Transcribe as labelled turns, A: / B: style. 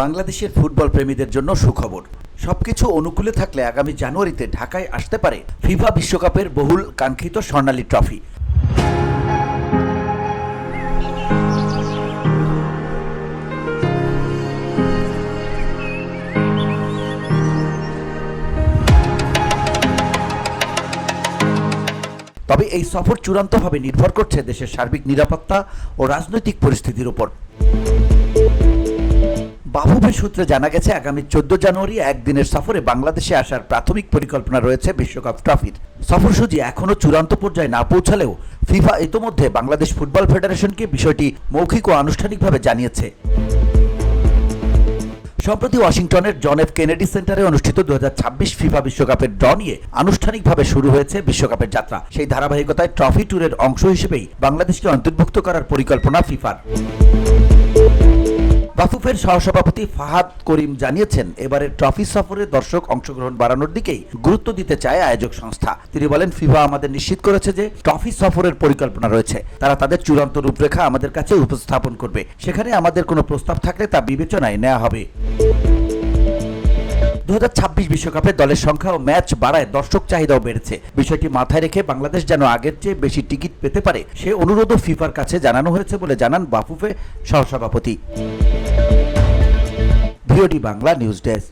A: বাংলাদেশের ফুটবল প্রেমীদের জন্য সুখবর। সবকিছু অনুকূলে থাকলে আগামী জানুয়ারিতে ঢাকায় আসতে পারে ফিফা বিশ্বকাপের বহুল কাঙ্ক্ষিত স্বর্ণালী ট্রফি। তবে এই সফর চূড়ান্তভাবে নির্ভর করছে দেশের সার্বিক নিরাপত্তা ও রাজনৈতিক পরিস্থিতির উপর। বাফুফে সূত্রে জানা গেছে, আগামী চোদ্দ জানুয়ারি একদিনের সফরে বাংলাদেশে আসার প্রাথমিক পরিকল্পনা রয়েছে বিশ্বকাপ ট্রফির। সফরসূচি এখনও চূড়ান্ত পর্যায়ে না পৌঁছালেও ফিফা ইতোমধ্যে বাংলাদেশ ফুটবল ফেডারেশনকে বিষয়টি মৌখিক ও আনুষ্ঠানিকভাবে জানিয়েছে। সম্প্রতি ওয়াশিংটনের জন এফ কেনেডি সেন্টারে অনুষ্ঠিত দু হাজার ছাব্বিশ ফিফা বিশ্বকাপের ড্র নিয়ে আনুষ্ঠানিকভাবে শুরু হয়েছে বিশ্বকাপের যাত্রা। সেই ধারাবাহিকতায় ট্রফি ট্যুরের অংশ হিসেবেই বাংলাদেশকে অন্তর্ভুক্ত করার পরিকল্পনা ফিফার। বাফুফের সহসভাপতি ফাহাদ করিম জানিয়েছেন, এবারের ট্রফি সফরে দর্শক অংশগ্রহণ বাড়ানোর দিকেই গুরুত্ব দিতে চায় আয়োজক সংস্থা। তিনি বলেন, ফিফা আমাদের নিশ্চিত করেছে যে ট্রফি সফরের পরিকল্পনা রয়েছে। তারা তাদের চূড়ান্ত রূপরেখা আমাদের কাছে উপস্থাপন করবে। সেখানে আমাদের কোনো প্রস্তাব থাকলে তা বিবেচনায় নেওয়া হবে। দু বিশ্বকাপে দলের সংখ্যা ও ম্যাচ বাড়ায় দর্শক চাহিদাও বেড়েছে। বিষয়টি মাথায় রেখে বাংলাদেশ যেন আগের চেয়ে বেশি টিকিট পেতে পারে, সে অনুরোধও ফিফার কাছে জানানো হয়েছে বলে জানান বাফুফে সহসভাপতি। ভিওটি বাংলা নিউজ ডেস্ক